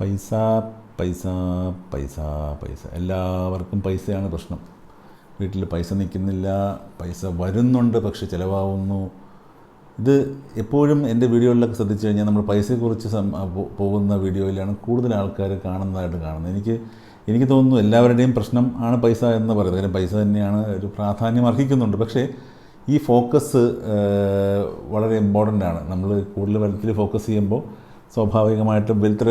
പൈസ പൈസ പൈസ പൈസ. എല്ലാവർക്കും പൈസയാണ് പ്രശ്നം. വീട്ടിൽ പൈസ നിൽക്കുന്നില്ല പൈസ വരുന്നുണ്ട് പക്ഷെ ചിലവാകുന്നു. ഇത് എപ്പോഴും എന്റെ വീഡിയോകളിലൊക്കെ ശ്രദ്ധിച്ചു കഴിഞ്ഞാൽ നമ്മൾ പൈസയെക്കുറിച്ച് പോകുന്ന വീഡിയോയിലാണ് കൂടുതൽ ആൾക്കാർ കാണുന്നതായിട്ട് കാണുന്നത്. എനിക്ക് എനിക്ക് തോന്നുന്നു എല്ലാവരുടെയും പ്രശ്നം ആണ് പൈസ എന്ന് പറയുന്നത്. കാര്യം പൈസ തന്നെയാണ് ഒരു പ്രാധാന്യം അർഹിക്കുന്നുണ്ട്. പക്ഷേ ഈ ഫോക്കസ് വളരെ ഇമ്പോർട്ടന്റ് ആണ്. നമ്മൾ കൂടുതൽ വെൽത്തിൽ ഫോക്കസ് ചെയ്യുമ്പോൾ സ്വാഭാവികമായിട്ടും ബിൽത്ത്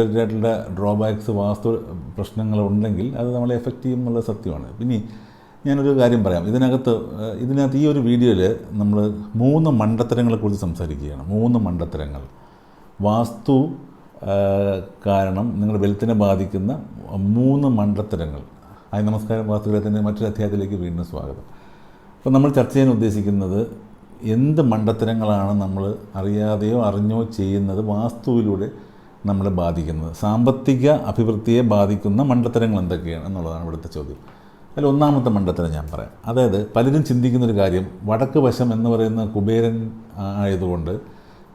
ഡ്രോബാക്സ് വാസ്തു പ്രശ്നങ്ങളുണ്ടെങ്കിൽ അത് നമ്മളെ എഫക്റ്റ് ചെയ്യും എന്നുള്ള സത്യമാണ്. പിന്നെ ഞാനൊരു കാര്യം പറയാം. ഇതിനകത്ത് ഇതിനകത്ത് ഈ ഒരു വീഡിയോയിൽ നമ്മൾ മൂന്ന് മണ്ടത്തരങ്ങളെക്കുറിച്ച് സംസാരിക്കുകയാണ്. മൂന്ന് മണ്ടത്തരങ്ങൾ. വാസ്തു കാരണം നിങ്ങളുടെ വെൽത്തിനെ ബാധിക്കുന്ന മൂന്ന് മണ്ടത്തരങ്ങൾ. ആയി നമസ്കാരം. വാസ്തുഗ്രഹത്തിന്റെ മറ്റൊരു അധ്യായത്തിലേക്ക് വീണ്ടും സ്വാഗതം. അപ്പോൾ നമ്മൾ ചർച്ച ചെയ്യാൻ ഉദ്ദേശിക്കുന്നത് എന്ത് മണ്ടത്തരങ്ങളാണ് നമ്മൾ അറിയാതെയോ അറിഞ്ഞോ ചെയ്യുന്നത് വാസ്തുവിലൂടെ നമ്മളെ ബാധിക്കുന്നത്. സാമ്പത്തിക അഭിവൃദ്ധിയെ ബാധിക്കുന്ന മണ്ടത്തരങ്ങൾ എന്തൊക്കെയാണ് എന്നുള്ളതാണ് ഇവിടുത്തെ ചോദ്യം. അതിൽ ഒന്നാമത്തെ മണ്ടത്തരം ഞാൻ പറയാം. അതായത് പലരും ചിന്തിക്കുന്നൊരു കാര്യം വടക്ക് വശം എന്ന് പറയുന്ന കുബേരൻ ആയതുകൊണ്ട്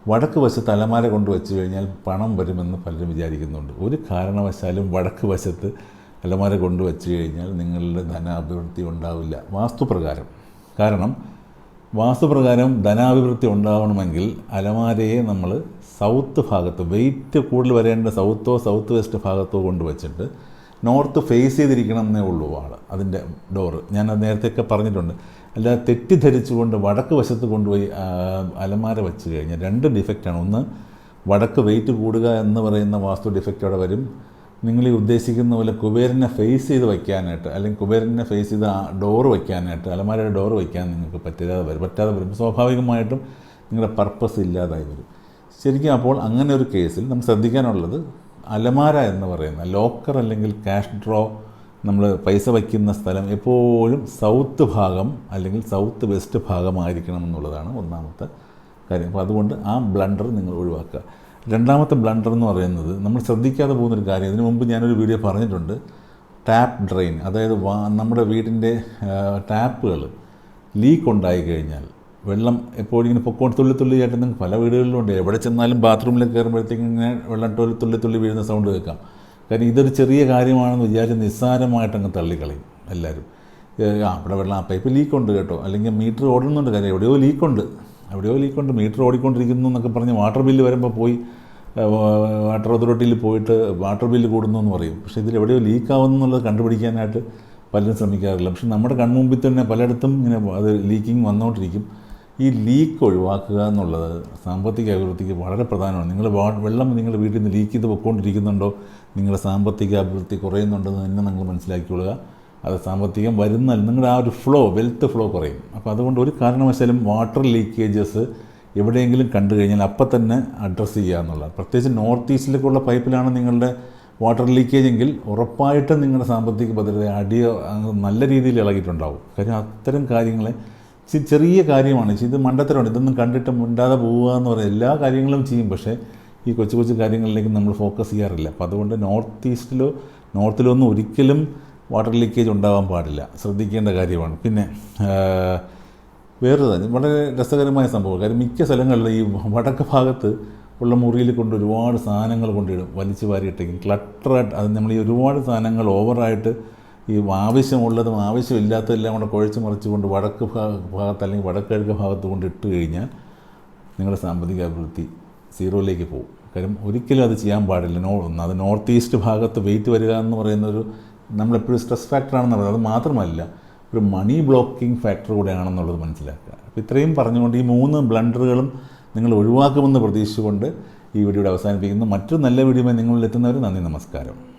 വടക്ക് വശത്ത് അലമാര കൊണ്ട് വെച്ച് കഴിഞ്ഞാൽ പണം വരുമെന്ന് പലരും വിചാരിക്കുന്നുണ്ട്. ഒരു കാരണവശാലും വടക്ക് വശത്ത് അലമാര കൊണ്ട് വെച്ച് കഴിഞ്ഞാൽ നിങ്ങളുടെ ധനാഭിവൃദ്ധി ഉണ്ടാവില്ല. വാസ്തുപ്രകാരം. കാരണം വാസ്തുപ്രകാരം ധനാഭിവൃദ്ധി ഉണ്ടാവണമെങ്കിൽ അലമാരയെ നമ്മൾ സൗത്ത് ഭാഗത്ത് വെയിറ്റ് കൂടുതൽ വരേണ്ട സൗത്തോ സൗത്ത് വെസ്റ്റ് ഭാഗത്തോ കൊണ്ട് വെച്ചിട്ട് നോർത്ത് ഫേസ് ചെയ്തിരിക്കണം എന്നേ ഉള്ളൂ ആൾ അതിന്റെ ഡോറ് ഞാൻ അത് നേരത്തെയൊക്കെ പറഞ്ഞിട്ടുണ്ട്. അല്ലാതെ തെറ്റിദ്ധരിച്ചുകൊണ്ട് വടക്ക് വശത്ത് കൊണ്ടുപോയി അലമാര വെച്ച് കഴിഞ്ഞാൽ രണ്ട് ഡിഫക്റ്റാണ് ഒന്ന് വടക്ക് വെയിറ്റ് കൂടുക എന്ന് പറയുന്ന വാസ്തു ഡിഫക്റ്റ് അവിടെ വരും. നിങ്ങൾ ഈ ഉദ്ദേശിക്കുന്ന പോലെ കുബേരനെ ഫേസ് ചെയ്ത് വയ്ക്കാനായിട്ട് അല്ലെങ്കിൽ കുബേരനെ ഫേസ് ചെയ്ത് ഡോറ് വയ്ക്കാനായിട്ട് അലമാരയുടെ ഡോറ് വയ്ക്കാൻ നിങ്ങൾക്ക് പറ്റാതെ വരും. പറ്റാതെ വരും. സ്വാഭാവികമായിട്ടും നിങ്ങളുടെ പർപ്പസ് ഇല്ലാതായി വരും. ശരിക്കും അപ്പോൾ അങ്ങനെ ഒരു കേസിൽ നമ്മൾ ശ്രദ്ധിക്കാനുള്ളത് അലമാര എന്ന് പറയുന്ന ലോക്കർ അല്ലെങ്കിൽ ക്യാഷ് ഡ്രോ നമ്മൾ പൈസ വയ്ക്കുന്ന സ്ഥലം എപ്പോഴും സൗത്ത് ഭാഗം അല്ലെങ്കിൽ സൗത്ത് വെസ്റ്റ് ഭാഗമായിരിക്കണം എന്നുള്ളതാണ് ഒന്നാമത്തെ കാര്യം. അപ്പോൾ അതുകൊണ്ട് ആ ബ്ലണ്ടർ നിങ്ങൾ ഒഴിവാക്കുക. രണ്ടാമത്തെ ബ്ലണ്ടർ എന്ന് പറയുന്നത് നമ്മൾ ശ്രദ്ധിക്കാതെ പോകുന്നൊരു കാര്യം ഇതിനു മുമ്പ് ഞാനൊരു വീഡിയോ പറഞ്ഞിട്ടുണ്ട്. ടാപ്പ് ഡ്രെയിൻ അതായത് വാ നമ്മുടെ വീടിന്റെ ടാപ്പുകൾ ലീക്ക് ഉണ്ടായി കഴിഞ്ഞാൽ വെള്ളം എപ്പോഴും ഇങ്ങനെ പൊക്കോണ്ട് തുള്ളി തുള്ളിയായിട്ട് നിങ്ങൾക്ക് പല വീടുകളിലും ഉണ്ട് എവിടെ ചെന്നാലും ബാത്റൂമിൽ കയറുമ്പോഴത്തേക്കും ഇങ്ങനെ വെള്ളം തുള്ളി തുള്ളി തുള്ളി വീഴുന്ന സൗണ്ട് കേൾക്കാം. കാരണം ഇതൊരു ചെറിയ കാര്യമാണെന്ന് വിചാരിച്ച് നിസ്സാരമായിട്ട് അങ്ങ് തള്ളിക്കളയും എല്ലാവരും. ആ ഇവിടെ വെള്ളം ആ പൈപ്പ് ലീക്കുണ്ട് കേട്ടോ. അല്ലെങ്കിൽ മീറ്റർ ഓടുന്നുണ്ട് കാര്യം എവിടെയോ ലീക്കുണ്ട് എവിടെയോ ലീക്കുണ്ട് മീറ്റർ ഓടിക്കൊണ്ടിരിക്കുന്നു എന്നൊക്കെ പറഞ്ഞ് വാട്ടർ ബില്ല് വരുമ്പോൾ പോയി വാട്ടർ അതോറിറ്റിയിൽ പോയിട്ട് വാട്ടർ ബില്ല് കൂടുന്നു എന്ന് പറയും. പക്ഷേ ഇതിൽ എവിടെയോ ലീക്കാവുന്നു എന്നുള്ളത് കണ്ടുപിടിക്കാനായിട്ട് പലരും ശ്രമിക്കാറില്ല. പക്ഷെ നമ്മുടെ കൺമുമ്പിൽ തന്നെ പലയിടത്തും ഇങ്ങനെ അത് ലീക്കിങ് വന്നുകൊണ്ടിരിക്കും ഈ ലീക്ക് ഒഴിവാക്കുക എന്നുള്ളത് സാമ്പത്തിക അഭിവൃദ്ധിക്ക് വളരെ പ്രധാനമാണ്. നിങ്ങൾ വെള്ളം നിങ്ങളുടെ വീട്ടിൽ നിന്ന് ലീക്ക് ചെയ്ത് പൊയ്ക്കൊണ്ടിരിക്കുന്നുണ്ടോ? നിങ്ങളുടെ സാമ്പത്തിക അഭിവൃദ്ധി കുറയുന്നുണ്ടെന്ന് തന്നെ നിങ്ങൾ മനസ്സിലാക്കിക്കൊള്ളുക. അത് സാമ്പത്തികം വരുന്ന നിങ്ങളുടെ ആ ഒരു ഫ്ലോ വെൽത്ത് ഫ്ലോ കുറയും. അപ്പോൾ അതുകൊണ്ട് ഒരു കാരണവശാലും വാട്ടർ ലീക്കേജസ് എവിടെയെങ്കിലും കണ്ടു കഴിഞ്ഞാൽ അപ്പം തന്നെ അഡ്രസ്സ് ചെയ്യുക എന്നുള്ളത് പ്രത്യേകിച്ച് നോർത്ത് ഈസ്റ്റിലേക്കുള്ള പൈപ്പിലാണ് നിങ്ങളുടെ വാട്ടർ ലീക്കേജ് എങ്കിൽ ഉറപ്പായിട്ടും നിങ്ങളുടെ സാമ്പത്തിക ഭദ്രത അടിയ നല്ല രീതിയിൽ ഇളകിയിട്ടുണ്ടാവും. കാര്യം അത്തരം കാര്യങ്ങളെ ചെറിയ കാര്യമാണ്. ഇത് മണ്ടത്തരമാണ്. ഇതൊന്നും കണ്ടിട്ട് മുണ്ടാതെ പോവുക എന്ന് പറയുന്ന എല്ലാ കാര്യങ്ങളും ചെയ്യും. പക്ഷേ ഈ കൊച്ചു കൊച്ചു കാര്യങ്ങളിലേക്ക് നമ്മൾ ഫോക്കസ് ചെയ്യാറില്ല. അപ്പോൾ അതുകൊണ്ട് നോർത്ത് ഈസ്റ്റിലോ നോർത്തിലോ ഒന്നും ഒരിക്കലും വാട്ടർ ലീക്കേജ് ഉണ്ടാവാൻ പാടില്ല. ശ്രദ്ധിക്കേണ്ട കാര്യമാണ്. പിന്നെ വേറൊരു തന്നെ വളരെ രസകരമായ സംഭവം. കാര്യം മിക്ക സ്ഥലങ്ങളിലും ഈ വടക്ക് ഭാഗത്ത് ഉള്ള മുറിയിൽ കൊണ്ട് ഒരുപാട് സാധനങ്ങൾ കൊണ്ടിടും. വലിച്ചു വാരിയിട്ടേക്കും ക്ലട്ടറായിട്ട് അത് നമ്മൾ ഈ ഒരുപാട് സാധനങ്ങൾ ഓവറായിട്ട് ഈ ആവശ്യമുള്ളതും ആവശ്യമില്ലാത്തതെല്ലാം കൂടെ കുഴച്ച് മറിച്ച് കൊണ്ട് വടക്ക് ഭാഗ- ഭാഗത്ത് അല്ലെങ്കിൽ വടക്കിഴക്ക് ഭാഗത്ത് കൊണ്ട് ഇട്ട് കഴിഞ്ഞാൽ നിങ്ങളുടെ സാമ്പത്തിക അഭിവൃദ്ധി സീറോയിലേക്ക് പോകും. കാര്യം ഒരിക്കലും അത് ചെയ്യാൻ പാടില്ല. നോ അത് നോർത്ത് ഈസ്റ്റ് ഭാഗത്ത് വെയിറ്റ് വരിക എന്ന് പറയുന്നൊരു നമ്മളെപ്പോഴും സ്ട്രെസ് ഫാക്ടറാണെന്ന് പറയുന്നത്. അത് മാത്രമല്ല ഒരു മണി ബ്ലോക്കിംഗ് ഫാക്ടർ കൂടെയാണെന്നുള്ളത് മനസ്സിലാക്കുക. അപ്പോൾ ഇത്രയും പറഞ്ഞുകൊണ്ട് ഈ മൂന്ന് ബ്ലണ്ടറുകളും നിങ്ങൾ ഒഴിവാക്കുമെന്ന് പ്രതീക്ഷിച്ചുകൊണ്ട് ഈ വീഡിയോയുടെ അവസാനിപ്പിക്കുന്നു. മറ്റൊരു നല്ല വീഡിയോയുമായി നിങ്ങളിൽ എത്തുന്നവർ നന്ദി നമസ്കാരം.